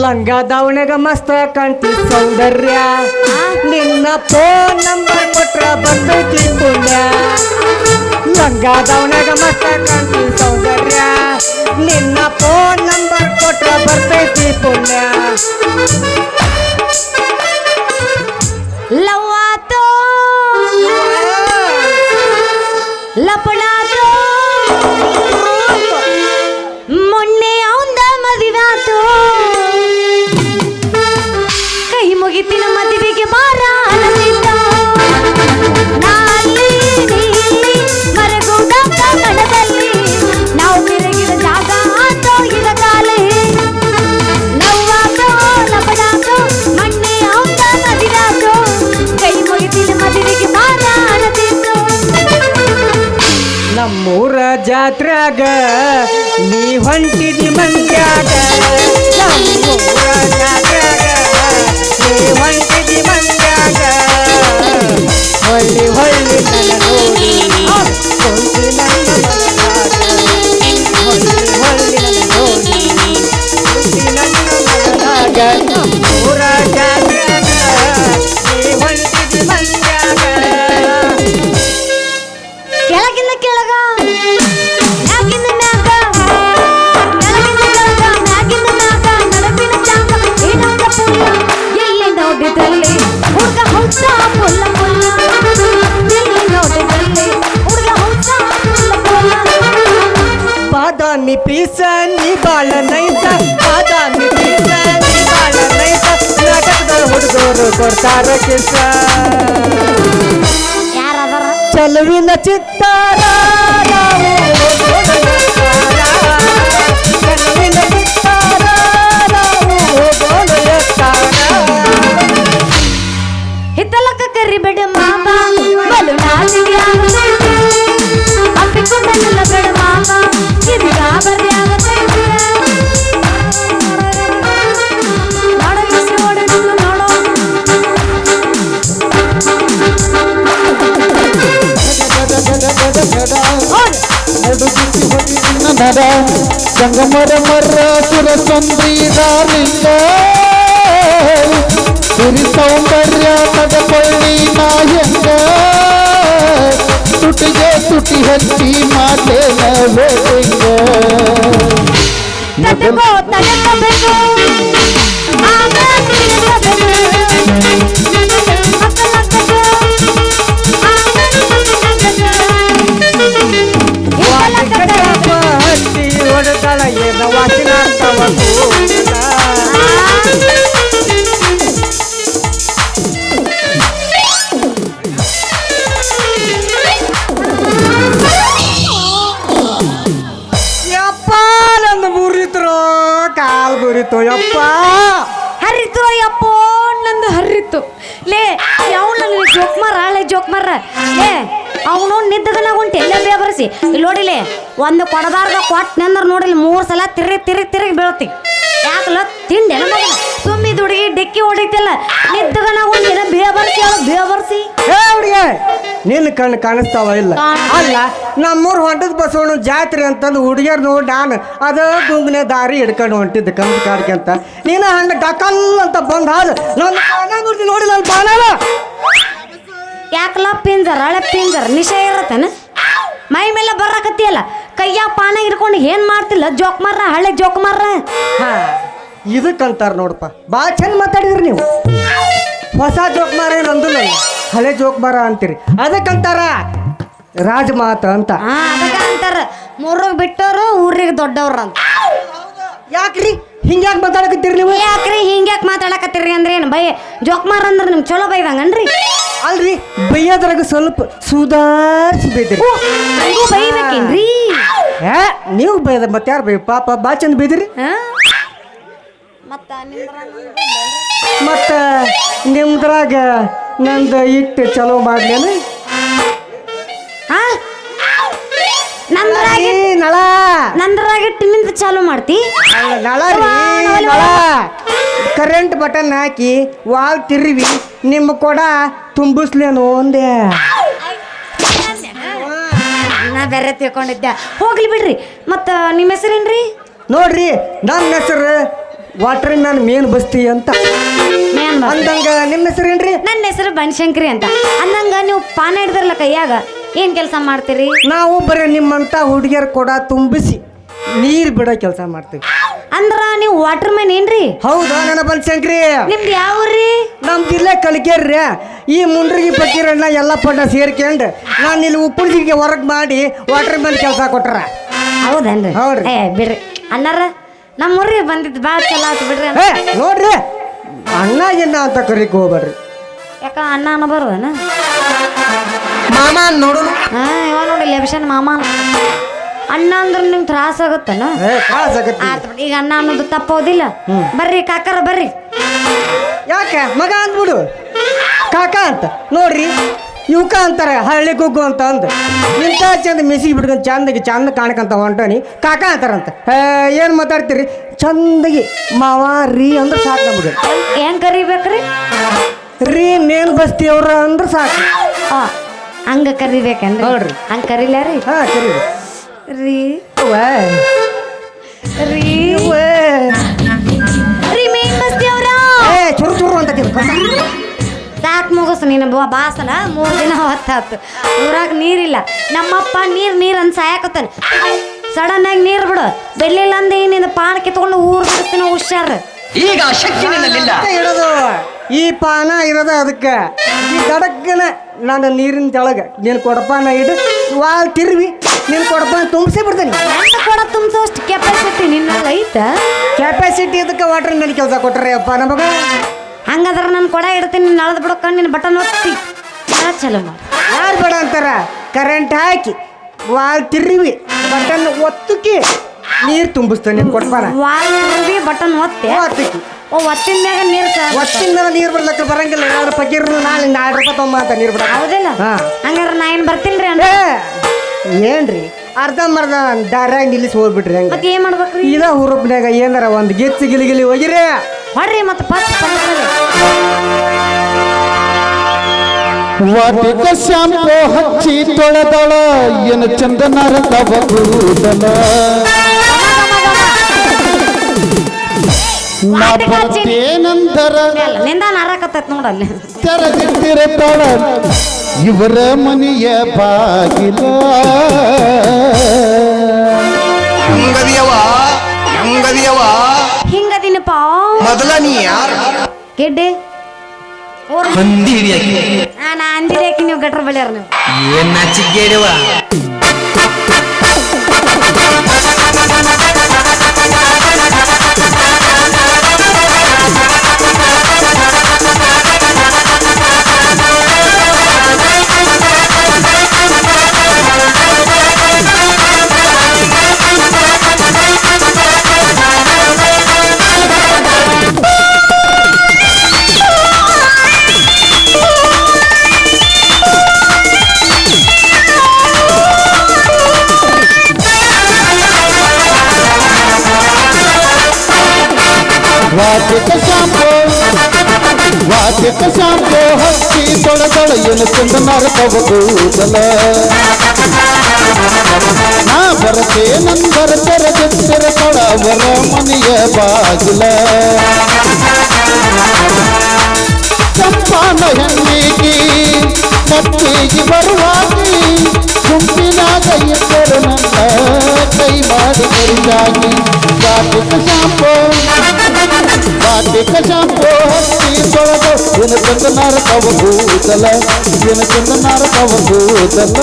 ಲಂಗ ದಾವಣೆಗ ಮಸ್ತ ಕಾಣ್ತಿ ಸೌಂದರ್ಯ. ನಿನ್ನ ಫೋನ್ ನಂಬರ್ ಕೊಟ್ರ ಬರ್ತೈತಿ ಪುಣ್ಯ. ಲಂಗ ದಾವಣಗ ಮಸ್ತ ಕಾಣ್ತಿ ಸೌಂದರ್ಯ. ನಿನ್ನ ಫೋನ್ ನಂಬರ್ ಕೊಟ್ರ ಬರ್ತೈತಿ ಪುಣ್ಯ. ಲವ್ ಆತೋ ಲಪಡಾತೋ ನೀ ಹೊಂಟಿದಿ ಜಾತ್ರ್ಯಾಗ ನೀ ಹೊಂಟಿದಿ ಮಂಡ್ಯಾಗ ಹೊಳ್ಳಿ ಹೊಳ್ಳಿ ನನ್ನ ನೋಡಿ ಹೊಳ್ಳಿ ನನ್ನ ಹೊಳ್ಳಿ ಹೊಳ್ಳಿ ನನ್ನ ನೋಡಿ ಹೊಳ್ಳಿ ನನ್ನ ಮನದಾಗ ಕೊಡ್ತಾರ ಕಿಸ ಚಲುವಿನ ಚಿತ್ತಾರ. ಚಲುವಿನ ಚಿತ್ತಾರ. ಹಿತ್ತಲಕ್ಕ ಕರಿಬೇಡ ಮಾಮ ಬಲು ನಾಚಿಗೆ ನರ ಸಂಗಮರ ಮರ ಸುರ ಸಂಬೀರಾಲಿಂಗ ಸಿರಿ ಸೌಂದರ್ಯ ನಡಕೊಳ್ಳಿ ನಾಯಂಗ ತುಟಿಗೆ ತುಟಿ ಹಚ್ಚಿ ಮಾತೇನ ಬೇಕಿಂಗ ಮುರಿತು ಯಪ್ಪ. ಹರಿತು ಅಯ್ಯಪ್ಪ ನಂದು ಹರಿತು. ಲೇ ಯಾವ ಜೋಕ್ ಮರ ಹಳೆ ಜೋಕ್ ಮರ ಲೇ, ಅವನು ನಿದ್ದಗನ ಉಂಟು, ಎಲ್ಲ ಬೇಬರಸಿ ಇಲ್ಲಿ ನೋಡಿಲಿ ಒಂದು ಕೊಡದಾರ್ದ ಕೊಟ್ಟು ನಂದ್ರ ನೋಡಿಲಿ ಮೂರು ಸಲ ತಿರುಗಿ ತಿರುಗಿ ತಿರುಗಿ ಬೀಳ್ತಿ. ಯಾಕಲ್ಲ ತಿಂಡಿ ಮಗನ ಸುಮ್ಮಿದ ಹುಡುಗಿ ಡಿಕ್ಕಿ ಹೊಡಿತಿಲ್ಲ. ನಿದ್ದಗನ ಹೊಂಟಿನ ಬೇಬರ್ಸಿ ಅವಳು ಬೇಬರ್ಸಿ ಏ ಹುಡುಗ ನಿನ್ನ ಕಣ್ಣು ಕಾಣಿಸ್ತಾವ ಇಲ್ಲ? ಅಲ್ಲ ನಮ್ಮೂರ್ ಹೊಂಟದ ಬಸವಣ್ಣ ಜಾತ್ರೆ ಅಂತಂದು ಹುಡುಗಿಯರ್ ನೋಡಿ ನಾನು ಅದ ಗುಂಗ್ನೆ ದಾರಿ ಹಿಡ್ಕೊಂಡು ಹೊಂಟಿದ್ದೆ ಕಂದು ಕಾಡ್ಕಂತ ನೀನು ಹಂಗ ಡಕಲ್ ಅಂತ ಬಂದ್ ಹಾಲು ನನ್ನ ಕಾಣಿ ನೋಡಿ ನನ್ನ ಬಾಣಲ ಯಾಕಲ್ಲ ಪಿಂಜರ್ ಹಳೆ ಪಿಂಜರ್ ನಿಶೆ ಇರತ್ತೇನ? ಮೈ ಮೇಲೆ ಬರಕತ್ತಿಯಲ್ಲ? ಕೈಯಾಗ ಪಾನ ಹಿಡ್ಕೊಂಡು ಏನ್ ಮಾಡ್ತಿಲ್ಲ? ಜೋಕ್ ಮರ್ರ ಹಳೆ ಜೋಕ್ ಮರ್ರ? ಹಾ ಇದಕ್ಕಂತಾರ ನೋಡಪ್ಪ. ಭಾಳ ಚಂದ ಮಾತಾಡಿದ್ರಿ ನೀವು. ಹೊಸ ಜೋಕ್ ಮಾರ ಅಂದಿಲ್ಲ ಹಳೆ ಜೋಕ್ ಮಾರ ಅಂತೀರಿ. ಅದಕ್ಕಂತಾರ ರಾಜಮಾತ ಅಂತ. ಅದಕ್ಕ ಅಂತಾರ. ಮೂರಿಗೆ ಬಿಟ್ಟವರು ಊರಿಗೆ ದೊಡ್ಡವ್ರ ಅಂತ. ಯಾಕ್ರಿ? ಹಿಂಗ್ಯಾಕ್ ಮಾತಾಡಕತ್ತೀರಿ ನೀವು? ಯಾಕ್ರಿ? ಹಿಂಗ್ಯಾಕ್ ಮಾತಾಡಕತ್ತೀರಿ ಅಂದ್ರೆ ಏನು? ಬೈ ಜೋಕ್ ಮಾರ ಅಂದ್ರೆ ನಿಮ್ಗೆ ಚಲೋ ಬೈದಂಗನ್ರಿ ಅಲ್ರಿ ಬೈಯೋದ್ರಾಗ ಸ್ವಲ್ಪ ಸುಧಾರಿಸಿ ಬೈದ್ರಿ ಹಂಗೂ ಬೈಬೇಕೇನ್ರಿ? ಏ ನೀವು ಬೈದ ಮತ್ತೆ ಯಾರು ಬೈ? ಪಾಪ ಬಾ ಚಂದ ಬೈದಿರಿ. ಹಾ? ಮತ್ತ ನಿಮ್ದ್ರಾಗ ನಂದು ಇಟ್ಟು ಚಲೋ ಮಾಡ್ಲೇನು? ನಂದ್ರಾಗಿ ನಳ. ಚಾಲು ಮಾಡ್ತಿ? ನಳ ರೀ ನಳ. ಕರೆಂಟ್ ಬಟನ್ ಹಾಕಿ ವಾಲ್ ತಿರುವಿ ನಿಮ್ಮ ಕೊಡ ತುಂಬಿಸ್ಲೇನು ಒಂದೇ ನಾ ಬೇರೆ ತಿಳ್ಕೊಂಡಿದ್ದೆ. ಹೋಗ್ಲಿ ಬಿಡ್ರಿ. ಮತ್ತ ನಿಮ್ಮ ಹೆಸರೇನ್ರಿ? ನೋಡ್ರಿ ನನ್ನ ಹೆಸರು ವಾಟರ್ ಮ್ಯಾನ್ ಮೇನ್ ಬಸ್ತಿ ಅಂತ. ಮೇನ್ ನಿಮ್ಮ ಅಂದಂಗ ನಿಮ್ಮ ಹೆಸರೇನ್ರಿ? ನನ್ನ ಹೆಸರು ಬನಶಂಕರಿ ಅಂತ. ಅಂದಂಗ ನೀವು ಪಾನ ಹಿಡ್ದಿರಲ್ಲ ಕೈಯಾಗ. ಏನ್ ಕೆಲಸ ಮಾಡ್ತೀರಿ? ನಾವು ಬರೀ ನಿಮ್ಮಂತ ಹುಡುಗಿಯರ್ ಕೊಡ ತುಂಬಿಸಿ ನೀರು ಬಿಡೋ ಕೆಲಸ ಮಾಡ್ತೀವಿ. ಅಂದ್ರ ನೀವು ವಾಟರ್ ಮ್ಯಾನ್ ಏನ್ರಿ? ಹೌದಾ ನನ್ನ ಬನ್ಶಂಕ್ರಿ? ನಿಮ್ದು ಯಾವ್ರಿ? ನಮ್ಮ ಜಿಲ್ಲೆ ಕಲಿಕೇರ್ರಿ ಈ ಮುಂಡ್ರಿಗಿ ಪಕ್ಕೀರಣ್ಣ ಎಲ್ಲ ಪಡ್ಡ ಸೇರ್ಕೊಂಡು ನಾನು ಇಲ್ಲಿ ಉಪ್ಪುಳಿಗೆ ಹೊರಗೆ ಮಾಡಿ ವಾಟರ್ ಮ್ಯಾನ್ ಕೆಲಸ ಕೊಟ್ರ. ಹೌದೇನ್ರಿ? ಹೌದ್ರಿ. ಏ ಬಿಡ್ರಿ. ಅಣ್ಣಾರ ನಮ್ಮ ಊರಿಗೆ ಬಂದಿದ್ದು ಭಾಳ ಚಲೋ ಆತು ಬಿಡ್ರಿ ಏ ನೋಡ್ರಿ ಅಣ್ಣ ಎನ್ನ ಅಂತ ಕರಿಕ್ ಹೋಗ್ಬೇಡ್ರಿ. ಯಾಕ ಅಣ್ಣ ಅನ್ನ ಬರುವನ? ಮಾಮ ನೋಡು ಹಾ ಇವ ನೋಡಿ ಲೆಬ್ಷನ್ ಮಾಮ ಅಣ್ಣ ಅಂದ್ರೆ ನಿಮ್ಗೆ ತ್ರಾಸ ಆಗುತ್ತನ? ಏ. ಆತ್ ಬಿಡಿ ಈಗ ಅಣ್ಣ ಅನ್ನೋದು ತಪ್ಪೋದಿಲ್ಲ. ಬರ್ರಿ ಕಾಕರ ಬರ್ರಿ. ಯಾಕೆ? ಮಗ ಅಂದ್ಬಿಡು. ಕಾಕ ಅಂತ. ನೋಡ್ರಿ. ಇವಕ ಅಂತಾರೆ ಹಳ್ಳಿ ಕುಗ್ಗು ಅಂತ ಅಂದ್. ಇಂಥ ಚಂದ ಮಿಸಿಗೆ ಬಿಡ್ಕೊಂಡು ಚಂದಗೆ ಚಂದ ಕಾಣಕಂತ ಹೊಂಟೋನಿ. ಕಾಕ ಅಂತಾರಂತ. ಏನು ಮಾತಾಡ್ತೀರಿ? ಚಂದಗಿ ಮಾವ ರೀ ಅಂದ್ರೆ ಸಾಕು ನಮಗೆ. ಹೆಂಗೆ ಕರಿಬೇಕ್ರಿ ರೀ ನೇನ್ ಬಸ್ತಿ ಅವ್ರ ಅಂದ್ರೆ ಸಾಕು. ಹಾಂ ಹಂಗೆ ಕರಿಬೇಕೇನ್ರಿ? ನೋಡ್ರಿ. ಹಂಗೆ ಕರಿಲ್ಲ ರೀ ಹಾಂ ಕರಿ ರೀ. ರೀ. ಮುಗಿಸ್ ನೀನು ಬಾ ಬಾಸಲ ಮೂರು ದಿನ ಹೊತ್ತಾತು. ಊರಾಗ ನೀರಿಲ್ಲ. ನಮ್ಮಪ್ಪ ನೀರು ನೀರು ಅಂತ ಸಾಯಕತ್ತಾನೆ. ಸಡನ್ನಾಗಿ ನೀರು ನೀರ್ ಬಿಡು. ಬೆಳ್ಳಿಲ್ಲ ಅಂದ್ರೆ ಏನಿಂದ ಪಾನ ಕಿತ್ಕೊಂಡು ಊರು ಬಿಡ್ತೀನಿ ಹುಷಾರು. ಈಗ ಶಕ್ತಿ ನಿನ್ನಲ್ಲಿಲ್ಲ. ಇರೋದು ಈ ಪಾನ ಇರೋದ ಅದಕ್ಕೆ. ಈ ದಡಕ್ಕನ ನಾನು ನೀರಿನ ತೆಳಗ. ನೀನು ಕೊಡಪಾನ ಇಡು. ವಾಲ್ ತಿರುವಿ. ನೀನು ಕೊಡಪಾನ ತುಂಬಿಸಿ ಬಿಡ್ತೀನಿ. ಹೆಂಗೆ ಕೊಡ ತುಂಬಿಸೋ ಅಷ್ಟು ಕೆಪಾಸಿಟಿ ನಿನ್ನ ಐತ ಕೆಪಾಸಿಟಿ ಇದಕ್ಕೆ ವಾಟರ್ ಮೇಲೆ ಕೆಲಸ ಕೊಟ್ಟರೆ ಅಪ್ಪ ನಮಗ. ಹಂಗಾದ್ರೆ ನಾನು ಕೊಡ ಇಡ್ತೀನಿ ನಳದ್ ಬಿಡ್ಕೊಂಡು ನಿನ್ನ ಬಟನ್ ಒತ್ತಿ. ನಾ ಚಲೋ ಮಾಡಿ. ಯಾರು ಬೇಡ ಅಂತಾರ? ಕರೆಂಟ್ ಹಾಕಿ ವಾಲ್ ತಿರ್ವಿ ಬಟನ್ ಒತ್ತುಕಿ ನೀರು ತುಂಬಿಸ್ತಾನೆ ಕೊಡಪಾನ ವಾಲ್ ತಿರುವಿ ಬಟನ್ ಒತ್ತೆ. ಒತ್ತುಕಿ. ಓ ಒತ್ತಿನ ಮ್ಯಾಗ ನೀರು ಒತ್ತಿನ ಮ್ಯಾಗ ನೀರು ಬಿಡ್ಲಕ್ಕ ಬರಂಗಿಲ್ಲ ಯಾರು ಪಕೀರ್ ನಾಳೆ ನಾಲ್ಕು ರೂಪಾಯಿ ತೊಂಬ ಅಂತ ನೀರು ಬಿಡ ಹೌದಿಲ್ಲ. ಹಂಗಾರೆ ನಾ ಏನು ಬರ್ತೀನಿ ರೀ ಅಂದ್ರೆ ಏನ್ರಿ? ಅರ್ಧ ಮರ್ಧ ದಾರ್ಯಾಗ ನಿಲ್ಲಿಸಿ ಹೋಗ್ಬಿಟ್ರಿ ಹೆಂಗ? ಮತ್ತೆ ಏನು ಮಾಡ್ಬೇಕ್ರಿ? ಇದ ಹುರುಪ್ನ್ಯಾಗ ಏನಾರ ಒಂದು ಗಿಚ್ಚಿ ಗಿಲಿ ಗಿಲಿ ಹೋಗಿರೇ ಹೊಡ್ರಿ ಮತ್ತೆ ಫಸ್ಟ್ ವಾಟಿಕ ಶಾಂಪೋ ಹಚ್ಚಿ ತೊಳೆದಳ ಏನು ಚಂದನರ ತವ ಕೂದಲ. ನಾ ಬರ್ತೇನಂದರ. ನಿಂದ ನಾರಾಕತ್ತೈತ್ ನೋಡಲ್ಲಿ ತೆರೆದಿಟ್ಟಿರತಾಳ ಇವರ ಮನೆಯ ಬಾಗಿಲ. ಹಿಂಗದಿಯವ ಹಿಂಗದಿಯವ ಹಿಂಗದಿನಪ್ಪ. ಮೊದಲ ನೀ ಯಾರು? ಗೆಡ್ಡೆ ಮಂದಿ ಹಿಡಿಯಕ್ಕೆ ನಾ ಅಂದಿರೇಕಿ ನೀವು ಗಟ್ರ ಬಳಿಯಾರ ನೀವು ಏನ್ ನಾಚಿಗೇಡಿವ ತೊಳೆದಳ ಏನು ಚಂದನರ ತವ ಕೂದಲ ನಾ ಬರ್ತೇನಂದರ ತೆರೆದಿಟ್ಟಿರತಾಳ ಅವರ ಮನೆಯ ಬಾಗಿಲ ಚಂಪಾನ ಹೆಣ್ಣಿಗೆ ಮಟ್ಟಿಗೆ ಬರುವಾಗಿ ಗುಂಪಿನಾಗ ಇದ್ದರು ನನ್ನ ಕೈ ಮಾಡಿ ಕರಿಯಾಗಿ ವಾಟಿಕ ಶಾಂಪು ವಾಟಿಕ ಶಾಂಪು ಹಚ್ಚಿ ತೊಳೆದು ಏನು ಚಂದನಾರ ತವ ಕೂದಲ ಏನು ಚಂದನಾರ ತವ ಕೂದಲ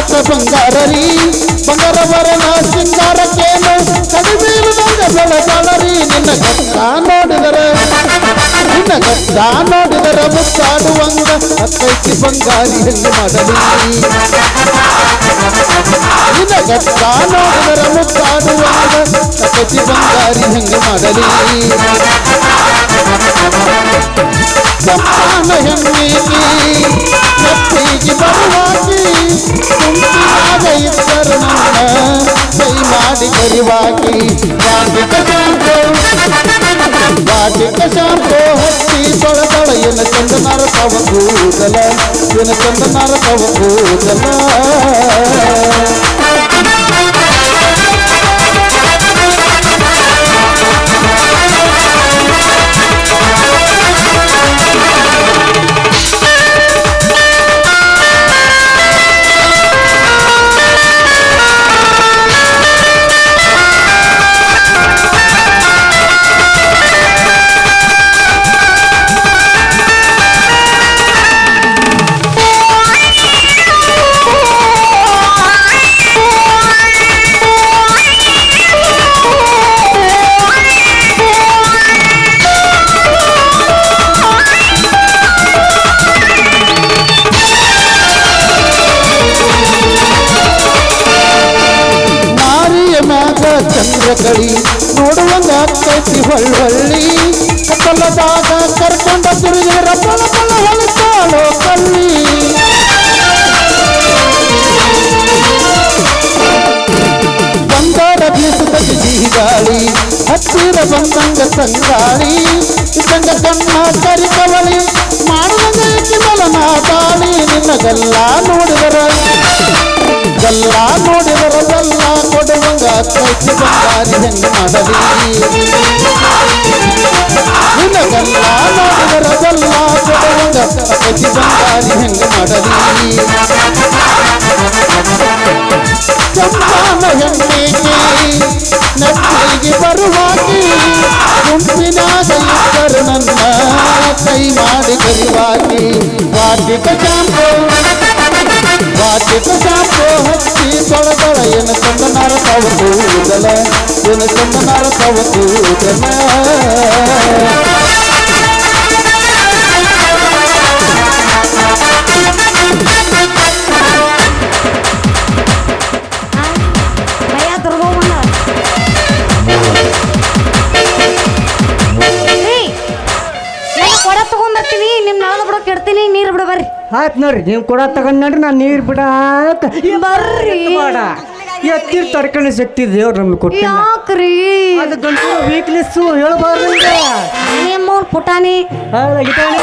ಗುಣದಾಗ ಪಟ್ಟ ಬಂಗಾರರಿ ಬಂಗಾರವರನ ಸಿಂಗಾರಕ್ಕೇನು ಕಡಿಮೀರಿದಂಗ ಬೆಳಗಾಳರಿ ನಿನ್ನ ಗಟ್ಟ ನೋಡಿದರೆ ನಿನ್ನ ಗಟ್ಟ ನೋಡಿದರ ಮುತ್ತಾಡುವಂಗ ಅಕ್ಕೈತಿ ಬಂಗಾರಿ ಹೆಣ್ಣು ಮಾಡಲಿ ನೋಡಿದರ ಮುತ್ತಾಡುವಂಗ ಅಕ್ಕೈತಿ ಬಂಗಾರಿ ಹೆಂಗೆ ಮಾಡಲಿ ಸಂತಾನ ಹೆಣ್ಣಿಗೆ ನೆತ್ತಿಗೆ ಬರುವಾಗಿ ತುಂಬಿನಾಗ ಇದ್ದರು ನನ್ನ ಕೈ ಮಾಡಿ ಕರಿವಾಗಿ ವಾಟಿಕ ಶಾಂಪು ವಾಟಿಕ ಹತ್ತಿ ತೊಳ ತೊಳ ಏನ ಚಂದನಾರ ತವ ಕೂದಲ ಏನ ಚಂದನಾರ ತವ ಕೂದಲ ಚಂದ್ರಕಳಿ ನೋಡುವಂಗ ಕೈತಿ ಹೊಳ್ಳಿ ಕಲ್ಲದಾಗ ಕರ್ಕೊಂಡ ತಿರುಗಿರ ಪಲ ಬಳ ಹೊಳಿತಾಳೋ ಕಳ್ಳಿ ಬಂಗಾರ ಬೀಸುತ್ತ ಗಾಳಿ ಹತ್ತಿರ ಬಂದಂಗ ಸಂಗಾಳಿ. ಇದ್ದಂಗ ಕಣ್ಣ ಕರಿ ಕವಳಿ, ಮಾಡುವಂಗ ಕಿಮಲನ ತಾಳಿ ನಿನ್ನಗೆಲ್ಲ ನೋಡಿದರ ಗಲ್ಲ ನೋಡಿದರ, ಗಲ್ಲ ಕೊಡುವಂಗ ಕೈತಿ ಬಂಗಾರಿ ಹೆಂಗ ಮಾಡಲಿ ನಿನಗಲ್ಲ ನೋಡಿದರ ಗಲ್ಲ ಕೊಡುವಂಗ ಕೈತಿ ಬಂಗಾರಿ ಹೆಂಗ ಮಾಡಲಿ ಚಂಪಾನ ಹೆಣ್ಣಿಗೆ ನಟ್ಟಿಗೆ ಬರುವಾಗಿ ಗುಂಪಿನಾಗ ಇದ್ದರು ನನ್ನ ಕೈ ಮಾಡಿ ಕರಿವಾಗಿ ವಾಟಿಕ ಶಾಂಪು ವಾಟಿಕ ಶಾಂಪು ಹಚ್ಚಿ ತೊಳೆದಳ. ಏನು ಚಂದನಾರ ತಾವು ಕೂದಲ ಏನು ಚಂದನಾರ ತಾವು ಆಯ್ತು ನೋಡ್ರಿ ನೀವು ಕೂಡ ತಗೊಂಡ್ ನೋಡ್ರಿ ನಾನು ನೀರು ಬಿಡಾಕ. ಬರ್ರಿ. ಬೇಡ. ಎತ್ತಿರ್ ತಡ್ಕೊಳ್ಳೋ ಶಕ್ತಿ ದೇವ್ರು ನಮ್ಗೆ ಕೊಟ್ಟಿಲ್ಲ ಯಾಕ್ರಿ? ಅದು ಗಂಟು ವೀಕ್ನೆಸ್ಸು ಹೇಳ್ಬಾರ್ದು ಪುಟಾನಿ ಪುಟಾಣಿ. ಹಾಳಾಗಿದ್ದಾನೆ